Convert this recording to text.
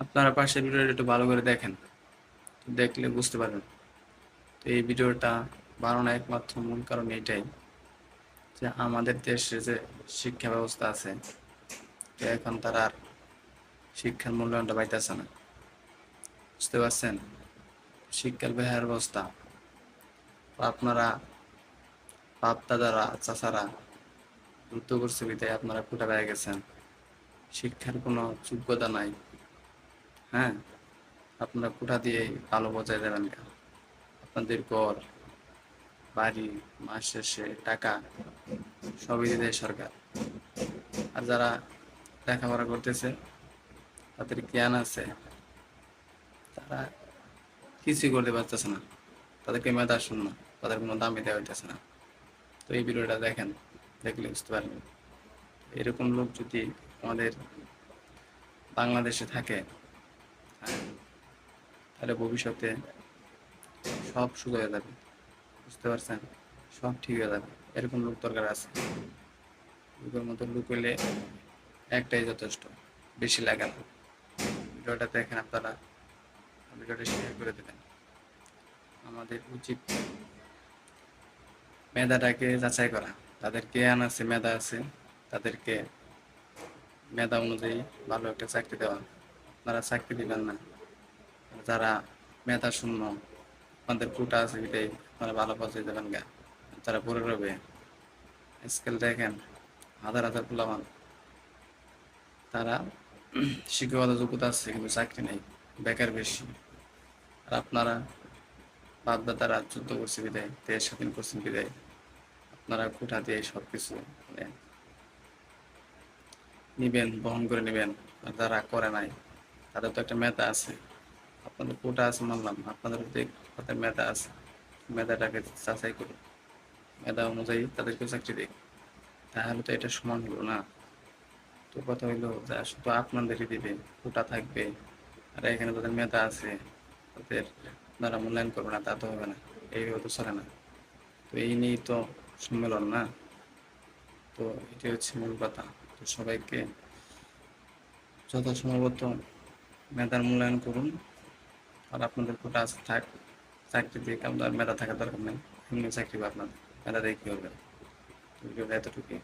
আপনারা পাশের ভিডিওটা একটু ভালো করে দেখেন। দেখলে বুঝতে পারবেন। তো এই ভিডিওটা বানানোর একমাত্র মূল কারণ এটাই যে আমাদের দেশে যে শিক্ষা ব্যবস্থা আছে এখন তারা আর শিক্ষার মূল্যায়নটা পাইতেছে না। বুঝতে পারছেন? শিক্ষার বেহার অবস্থা। আপনারা বাপ দাদারা চাচারা যুদ্ধ করছে বিদায় আপনারা ফুটা পেয়ে গেছেন। শিক্ষার কোনো যোগ্যতা নাই। হ্যাঁ? আপনারা কোঠা দিয়ে ভালো বজায় দেবেন কেন? আপনাদের ঘর বাড়ি, মাস শেষে, টাকা, সবই দেয় সরকার। আর যারা লেখাপড়া করতেছে, তাদের জ্ঞান আছে, তারা কিছুই করতে পারতেছে না। তাদেরকে মেধা শূন্য, তাদের কোনো দামই দেওয়া হইতেছে না। তো এই ভিডিওটা দেখেন, দেখলে বুঝতে পারবেন। এরকম লোক যদি আমাদের বাংলাদেশে থাকে তাহলে ভবিষ্যতে সব সুখ হয়ে যাবে, বুঝতে পারছেন? সব ঠিক হয়ে যাবে, এরকম লোক দরকার আছে। লোকের মতো লোক হইলে একটাই যথেষ্ট, বেশি লাগে না ভিডিওটা দেখেন আপনারা, ভিডিওটা শেয়ার করে দেবেন। আমাদের উচিত মেধাটাকে যাচাই করা। তাদের জ্ঞান আছে, মেধা আছে, তাদেরকে মেধা অনুযায়ী ভালো একটা চাকরি দেওয়া। আপনারা চাকরি দিবেন না। যারা মেধা শূন্য আপনাদের কোটা আছে এটাই আপনারা ভালো পৌঁছে দেবেন গা। তারা পড়ে রবে, স্কেল দেখেন, হাজার হাজার পোলাবান তারা শিক্ষকতা যোগ্যতা আছে, কিন্তু চাকরি নেই, বেকার বেশি। আর আপনারা বাপদাদারা যুদ্ধ করছে বিদায়, দেশ স্বাধীন করছেন বিদায়। আপনারা কোঠা দিয়ে সব কিছু মানে নিবেন, বহন করে নেবেন, আর যারা করে নাই তাদের তো একটা মেধা আছে। আপনাদের কোটা আছে মানলাম আপনাদের তাদের মেধা আছে, মেধাটাকে যাচাই করুন মেধা অনুযায়ী তাদেরকে চাকরি দিক তাহলে তো এটা সমান হলো না। তো কথা হইল যে শুধু আপনাদেরই দিবে, কোটা থাকবে, আর এখানে তাদের মেধা আছে, তাদের আপনারা মূল্যায়ন করবে না, তা তো হবে না। এইভাবে তো চলে না। তো এই নিয়েই তো সম্মেলন না। তো এটি হচ্ছে মূল কথা। তো সবাইকে যথাসম্ভবত মেধার মূল্যায়ন করুন। আর আপনাদের কোটা থাক, চাকরি দিয়ে আপনার মেধা থাকার দরকার নেই। এমনি চাকরি বা আপনাদের মেধা দিয়ে কী হবে? এতটুকুই।